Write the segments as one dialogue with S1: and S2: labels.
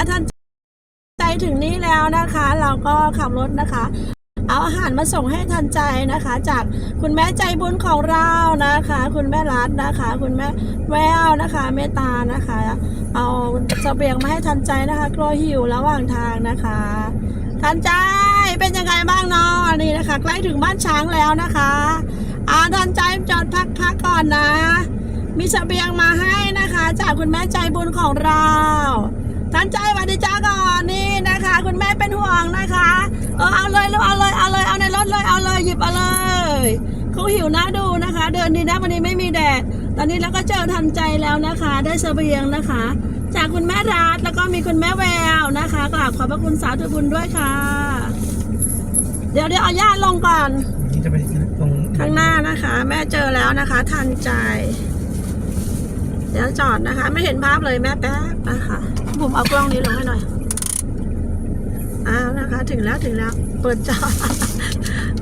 S1: นะคะท่านใจถึงนี่แล้วนะคะ เราก็ขับรถนะคะ เอาอาหารมาส่งให้ทันใจนะคะ จากคุณแม่ใจบุญของเรานะคะ คุณแม่รัตนะคะ คุณแม่แววนะคะเมตานะคะ เอาเสบียงมาให้ทันใจนะคะกลัวหิวระหว่างทางนะคะทันใจเป็นยังไงบ้างเนาะนี่นะคะ ใกล้ถึงบ้านช้างแล้วนะคะอาทันใจจอดพักพักก่อนนะ มีเสบียงมาให้นะคะ จากคุณแม่ใจบุญของเรา ทันใจสวัสดีจ้าก่อนนี่นะคะ คุณแม่เป็นห่วงนะคะ เออเอาเลยลูกเอาเลยเอาเลยเอาในรถเลยเอาเลยหยิบเอาเลยเขาหิวนะดูนะคะ เดินดีนะวันนี้ไม่มีแดดตอนนี้เราก็เจอทันใจแล้วนะคะ ได้เสบียงนะคะ จากคุณแม่รัฐแล้วก็มีคุณแม่แววนะคะกราบขอบพระคุณสาธุบุญด้วยค่ะ เดี๋ยวเดี๋ยวเอาญาติลงก่อน
S2: นี่จะไปตรง
S1: ข้างหน้านะคะ แม่เจอแล้วนะคะ ทันใจ เดี๋ยวจอดนะคะ ไม่เห็นภาพเลยแม่แป๊บนะคะ ผมเอากล้องนี้ลงให้หน่อยอ้าวนะคะ ถึงแล้วถึงแล้ว เปิดจอ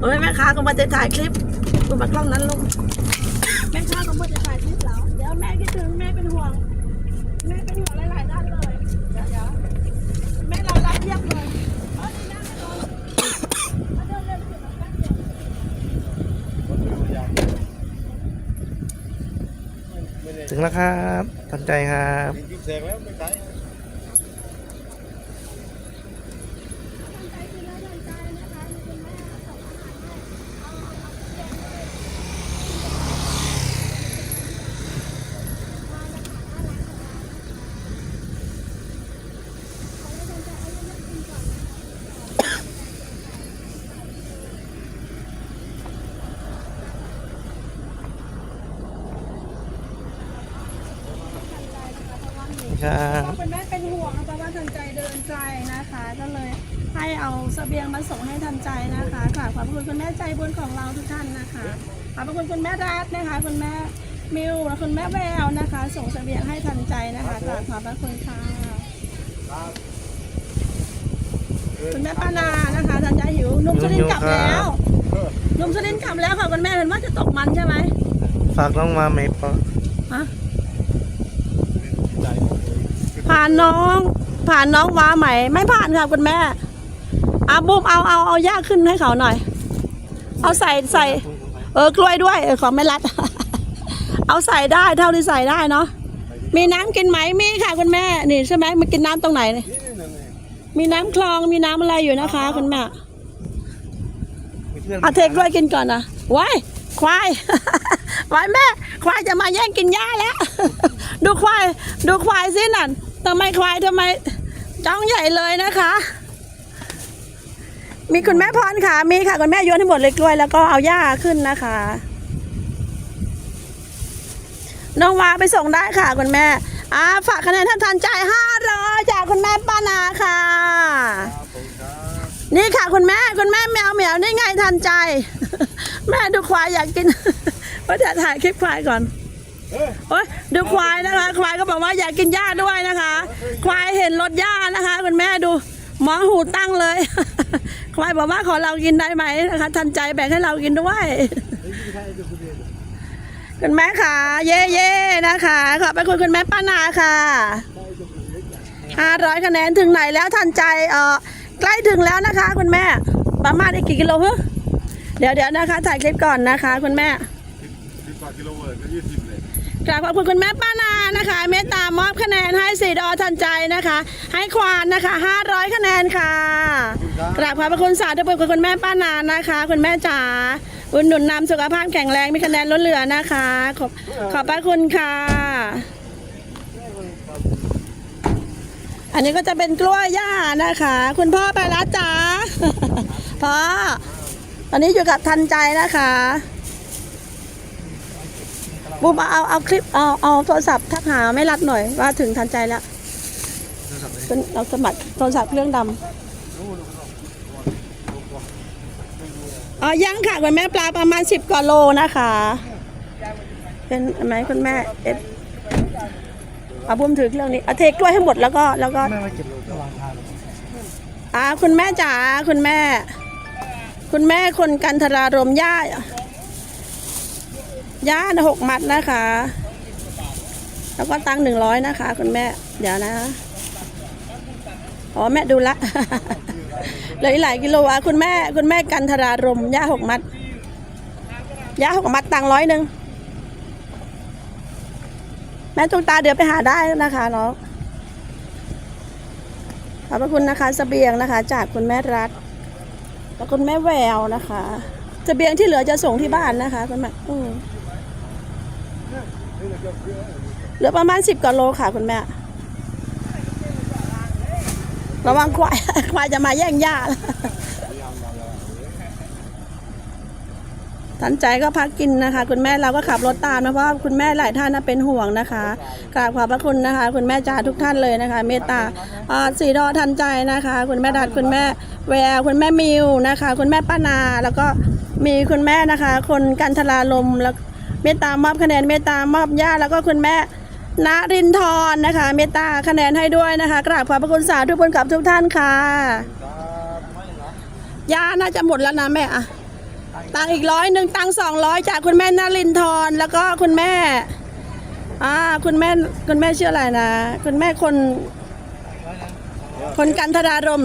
S1: โอ้ยแม่ค้าก็มาจะถ่ายคลิปกูมากล้องนั้นลงแม่ค้าก็มาจะถ่ายคลิปแล้วเดี๋ยวแม่คิดถึงแม่เป็นห่วง แม่เป็นห่วงหลายๆด้านเลยเดี๋ยวเดี๋ยวแม่เรารับเยียบเลยเออดีนะแม่เรามาเดินเล่นอยู่กับแป๊บเดียว
S2: ถึงแล้วครับทันใจครับ
S3: เสกแล้วไม่ใช่
S2: ครับ
S1: คุณแม่เป็นห่วงเพราะว่าทันใจเดินไกลนะคะ ก็เลยให้เอาเสบียงมาส่งให้ทันใจนะคะค่ะขอบพระคุณคุณแม่ใจบุญของเราทุกท่านนะคะขอบพระคุณคุณแม่รัตนะคะ คุณแม่มิวและคุณแม่แววนะคะ ส่งเสบียงให้ทันใจนะคะกราบขอบพระคุณค่ะคุณแม่ป้านานะคะทันใจหิวหนุ่มสุรินทร์กลับแล้วหนุ่มสุรินทร์กลับแล้วค่ะคุณแม่เห็นว่าจะตกมันใช่ไหม
S2: ฝากน้องมาไหมปอ
S1: ฮะ ผ่านน้อง ผ่านน้องว้าไหมไม่ผ่านค่ะคุณแม่อาบุ้มเอาเอาเอายากขึ้นให้เขาหน่อย เอาใส่ใส่ เออกล้วยด้วยเออของไม่รัด เอาใส่ได้เท่าที่ใส่ได้เนาะมีน้ำกินไหมมีค่ะคุณแม่นี่ใช่ไหมมากินน้ำตรงไหนนี่มีน้ำคลองมีน้ำอะไรอยู่นะคะ คุณแม่
S2: มีเพื่อน
S1: เอาเทกล้วยกินก่อนนะไว้ควายไว้แม่ ควายจะมาแย่งกินหญ้าแล้ว ดูควาย ดูควายสินั่น ทำไมควายทำไมจ้องใหญ่เลยนะคะ มีคุณแม่พรค่ะ มีค่ะคุณแม่โยนให้หมดเลยกล้วยแล้วก็เอาหญ้าขึ้นนะคะ น้องวาไปส่งได้ค่ะคุณแม่อ่าฝากคะแนนท่านทันใจห้าร้อยจากคุณแม่ป้านาค่ะ นี่ค่ะคุณแม่คุณแม่แมวเหมียวนี่ไงทันใจ แม่ดูควายอยากกินว่าจะถ่ายคลิปควายก่อน โอ้ยดูควายนะคะ ควายก็บอกว่าอยากกินหญ้าด้วยนะคะ ควายเห็นรถหญ้านะคะคุณแม่ดูมองหูตั้งเลย ควายบอกว่าขอเรากินได้ไหมนะคะทันใจแบ่งให้เรากินด้วยคุณแม่ค่ะ เย่เย่นะคะ ขอบไปคุณคุณแม่ป้านาค่ะห้าร้อยคะแนนถึงไหนแล้วทันใจเออใกล้ถึงแล้วนะคะ คุณแม่ ประมาณอีกกี่กิโลฮะเดี๋ยวเดี๋ยวนะคะถ่ายคลิปก่อนนะคะ คุณแม่
S3: สิบกว่ากิโลเวิร์ดก็ยี่สิบ
S1: กราบขอบคุณคุณแม่ป้านานะคะเมตตามอบคะแนนให้สีดอทันใจนะคะ ให้ควานนะคะห้าร้อยคะแนนค่ะกราบขอบพระคุณสาธุบุญคุณคุณแม่ป้านานะคะ คุณแม่จ๋าอุดหนุนนำสุขภาพแข็งแรงมีคะแนนล้นเหลือนะคะ ขอบขอบพระคุณค่ะ อันนี้ก็จะเป็นกล้วยย่านะคะ คุณพ่อไปแล้วจ๋าพ่อตอนนี้อยู่กับทันใจนะคะ บูมเอาเอาคลิปเอาเอาโทรศัพท์ทักหาไม่รัดหน่อยว่าถึงทันใจแล้วเป็นเราสมัครโทรศัพท์เครื่องดำอ๋อยังค่ะคุณแม่ปลาประมาณสิบกว่าโลนะคะ เป็นไหมคุณแม่เอฟเอาบุ้มถือเครื่องนี้เอาเทกล้วยให้หมดแล้วก็แล้วก็
S2: แม่มาเก็บระหว่างทาง
S1: อ่าคุณแม่จ๋าคุณแม่ คุณแม่คนกันทรารมย่า ย่าหกมัดนะคะ แล้วก็ตังหนึ่งร้อยนะคะ คุณแม่ เดี๋ยวนะอ๋อแม่ดูละเหลืออีกหลายกิโลอะคุณแม่ คุณแม่กันธรารมย่าหกมัดย่าหกมัดตังค์ร้อยหนึ่งแม่ตุกตาเดี๋ยวไปหาได้นะคะน้องขอบพระคุณนะคะสเสบียงนะคะ จากคุณแม่รัฐแล้วคุณแม่แววนะคะสเสบียงที่เหลือจะส่งที่บ้านนะคะคุณแม่อืม เหลือประมาณสิบกว่าโลค่ะคุณแม่ ระวังควายควายจะมาแย่งหญ้าทันใจก็พักกินนะคะ คุณแม่เราก็ขับรถตามนะเพราะคุณแม่หลายท่านนะเป็นห่วงนะคะกราบขอบพระคุณนะคะ คุณแม่จ่าทุกท่านเลยนะคะ เมตตาอ่าสีดอทันใจนะคะ คุณแม่ดัดคุณแม่แววคุณแม่มิวนะคะ คุณแม่ป้านาแล้วก็มีคุณแม่นะคะ คนกันทลาลมแล้ว เมตตามอบคะแนนเมตตามอบญาติแล้วก็คุณแม่ณรินทร์นะคะ เมตตาคะแนนให้ด้วยนะคะกราบขอบพระคุณสาธุบุญกับทุกท่านค่ะยาน่าจะหมดแล้วนะแม่อะตังอีกร้อยหนึ่งตังสองร้อยจากคุณแม่นรินทร์แล้วก็คุณแม่อ่าคุณแม่คุณแม่ชื่ออะไรนะ คุณแม่คน คนกันทรารม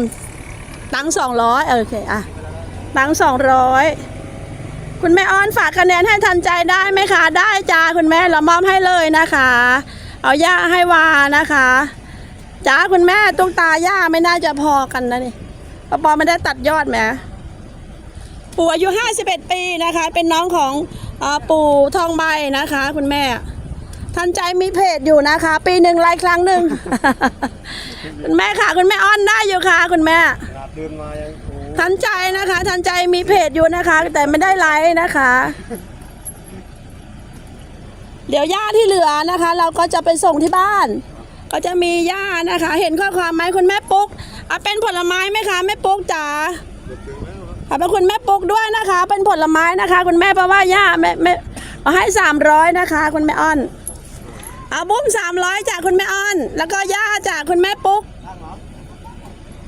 S1: ตังสองร้อยโอเคอะตังสองร้อย คุณแม่อ้อนฝากคะแนนให้ทันใจได้ไหมคะ ได้จ้าคุณแม่เรามอบให้เลยนะคะ เอาย่าให้วานะคะจ้าคุณแม่ตุ๊กตาย่าไม่น่าจะพอกันนะนี่ปอปอไม่ได้ตัดยอดไหมปู่อายุ51ปีนะคะ เป็นน้องของเออปู่ทองใบนะคะ คุณแม่ ทันใจมีเพจอยู่นะคะ ปีหนึ่งไลฟ์ครั้งหนึ่งคุณแม่ค่ะ คุณแม่อ้อนได้อยู่ค่ะ คุณแม่
S2: เดินมายังโอ้
S1: ทันใจนะคะ ทันใจมีเพจอยู่นะคะ แต่ไม่ได้ไลฟ์นะคะ เดี๋ยวย่าที่เหลือนะคะ เราก็จะไปส่งที่บ้าน ก็จะมีย่านะคะ เห็นข้อความไหมคุณแม่ปุ๊กเอาเป็นผลไม้ไหมคะแม่ปุ๊กจ๋าขอบคุณแม่ปุ๊กด้วยนะคะ เป็นผลไม้นะคะ คุณแม่เพราะว่าย่าแม่แม่เอาให้สามร้อยนะคะ คุณแม่อ้อนเอาบุ้มสามร้อยจากคุณแม่อ้อน แล้วก็ย่าจากคุณแม่ปุ๊ก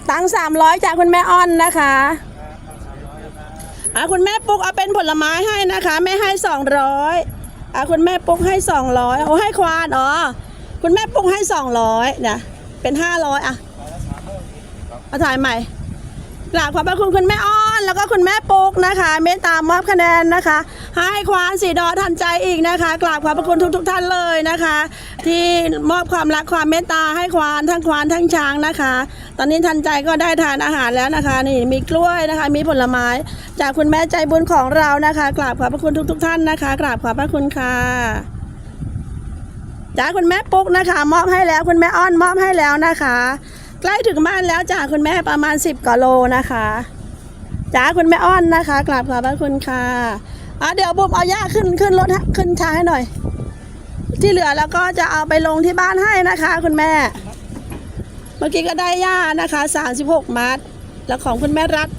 S1: ตังสามร้อยจากคุณแม่อ้อนนะคะอะคุณแม่ปุ๊กเอาเป็นผลไม้ให้นะคะไม่ให้สองร้อยอะคุณแม่ปุ๊กให้สองร้อยโอ้ให้ควานอ๋อคุณแม่ปุ๊กให้สองร้อยเนี่ยเป็นห้าร้อยอะเอาถ่ายใหม่กราบขอบพระคุณคุณแม่อ้อน แล้วก็คุณแม่ปุ๊กนะคะเมตตามอบคะแนนนะคะ ให้ควานสีดอทันใจอีกนะคะกราบขอบพระคุณทุกทุกๆท่านเลยนะคะ ที่มอบความรักความเมตตาให้ควานทั้งควานทั้งช้างนะคะ ตอนนี้ทันใจก็ได้ทานอาหารแล้วนะคะ นี่มีกล้วยนะคะ มีผลไม้ จากคุณแม่ใจบุญของเรานะคะกราบขอบพระคุณทุกทุกๆท่านนะคะกราบขอบพระคุณค่ะจากคุณแม่ปุ๊กนะคะ มอบให้แล้วคุณแม่อ้อนมอบให้แล้วนะคะ ใกล้ถึงบ้านแล้วจากคุณแม่ประมาณ 10กว่าโลนะคะ จ้าคุณแม่อ้อนนะคะกราบขอบพระคุณค่ะอะเดี๋ยวบุมเอาย่าขึ้นขึ้นรถขึ้นช้าให้หน่อย ที่เหลือแล้วก็จะเอาไปลงที่บ้านให้นะคะ คุณแม่ เมื่อกี้ก็ได้ย่านะคะ36มัดแล้วของคุณแม่รัฐ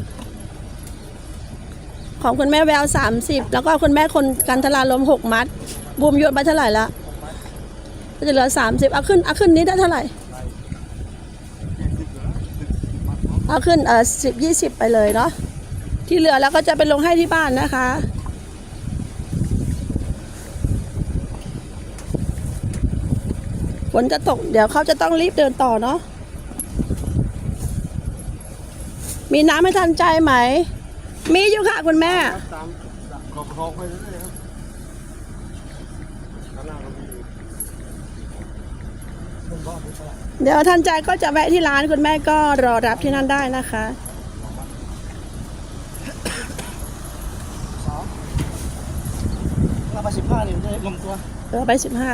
S1: ของคุณแม่แวว30แล้วก็คุณแม่คนกันทลาลม6มัดบูมโยนไปเท่าไหร่ละก็จะเหลือ30เอาขึ้นเอาขึ้นนี้ได้เท่าไหร่เอาขึ้นเออสิบยี่สิบไปเลยเนาะ ที่เหลือแล้วก็จะไปลงให้ที่บ้านนะคะ ฝนจะตก เดี๋ยวเขาจะต้องรีบเดินต่อเนาะ มีน้ำให้ทันใจไหม มีอยู่ค่ะคุณแม่
S3: ตามขอบคอกไปเรื่อยๆครับข้างหน้าก็มี
S1: เดี๋ยวทันใจก็จะแวะที่ร้านคุณแม่ก็รอรับที่นั่นได้นะคะ
S2: เราไปสิบห้านี่ได้ลงตัว
S1: เออไปสิบห้า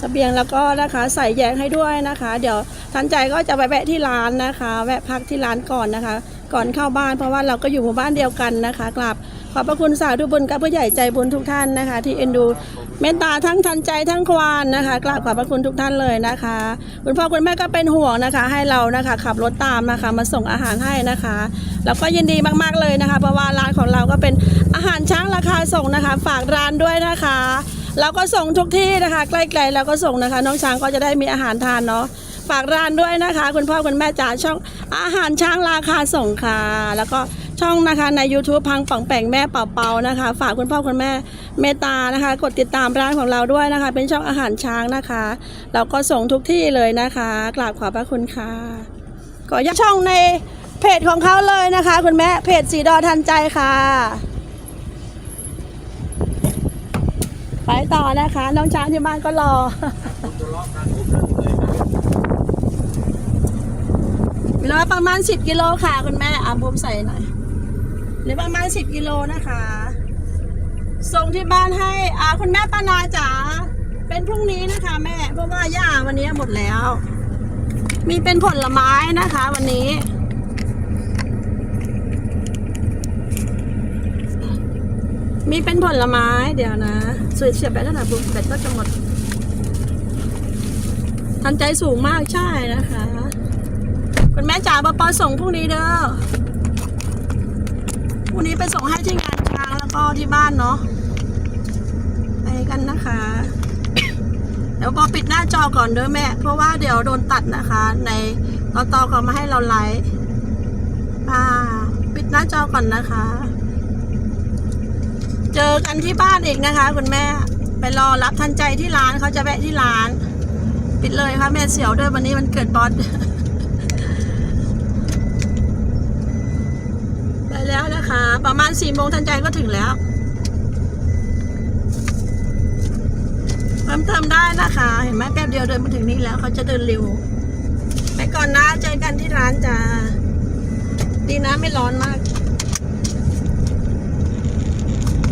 S1: สเบียงแล้วก็นะคะใส่แยงให้ด้วยนะคะ เดี๋ยวทันใจก็จะไปแวะที่ร้านนะคะ แวะพักที่ร้านก่อนนะคะ ก่อนเข้าบ้านเพราะว่าเราก็อยู่หมู่บ้านเดียวกันนะคะกราบ ขอบพระคุณสาธุบุญกับผู้ใหญ่ใจบุญทุกท่านนะคะ ที่เอ็นดูเมตตาทั้งทันใจทั้งควานนะคะกราบขอบพระคุณทุกท่านเลยนะคะ คุณพ่อคุณแม่ก็เป็นห่วงนะคะ ให้เรานะคะขับรถตามนะคะมาส่งอาหารให้นะคะแล้วก็ยินดีมากๆเลยนะคะเพราะว่าร้านของเราก็เป็นอาหารช้างราคาส่งนะคะ ฝากร้านด้วยนะคะเราก็ส่งทุกที่นะคะ ใกล้ๆเราก็ส่งนะคะ น้องช้างก็จะได้มีอาหารทานเนาะ ฝากร้านด้วยนะคะ คุณพ่อคุณแม่จ๋าช่องอาหารช้างราคาส่งค่ะ แล้วก็ช่องนะคะใน YouTube พังป่องแป่งแม่เป่าเปานะคะ ฝากคุณพ่อคุณแม่เมตตานะคะ กดติดตามร้านของเราด้วยนะคะ เป็นช่องอาหารช้างนะคะ เราก็ส่งทุกที่เลยนะคะกราบขอบพระคุณค่ะก็ยักช่องในเพจของเขาเลยนะคะ คุณแม่เพจสีดอทันใจค่ะ ไปต่อนะคะ น้องช้างที่บ้านก็รอ เหลือประมาณ 10กิโลค่ะ คุณแม่อาบุมใส่หน่อยเหลือประมาณ 10กิโลนะคะส่งที่บ้านให้อาคุณแม่ปานาจ๋าเป็นพรุ่งนี้นะคะ แม่ เพราะว่าย่าวันนี้หมดแล้ว มีเป็นผลไม้นะคะ วันนี้ มีเป็นผลไม้เดี๋ยวนะสวยเฉียบแบตขนาดบุมแบตก็จะหมดทันใจสูงมากใช่นะคะ คุณแม่จ๋าปอปอส่งพรุ่งนี้เด้อพรุ่งนี้ไปส่งให้ที่งานช้างแล้วก็ที่บ้านเนาะไปกันนะคะ เดี๋ยวปอปิดหน้าจอก่อนเด้อแม่ เพราะว่าเดี๋ยวโดนตัดนะคะ ในตอตอเขามาให้เราไลฟ์อ่าปิดหน้าจอก่อนนะคะ เจอกันที่บ้านอีกนะคะ คุณแม่ไปรอรับทันใจที่ร้านเขาจะแวะที่ร้าน ปิดเลยค่ะแม่เสียวด้วยวันนี้มันเกิดบอส ไปแล้วนะคะ ประมาณสี่โมงทันใจก็ถึงแล้ว เพิ่มเติมได้นะคะ เห็นไหมแป๊บเดียวเดินมาถึงนี่แล้วเขาจะเดินเร็ว ไปก่อนนะเจอกันที่ร้านจ้าดีนะไม่ร้อนมาก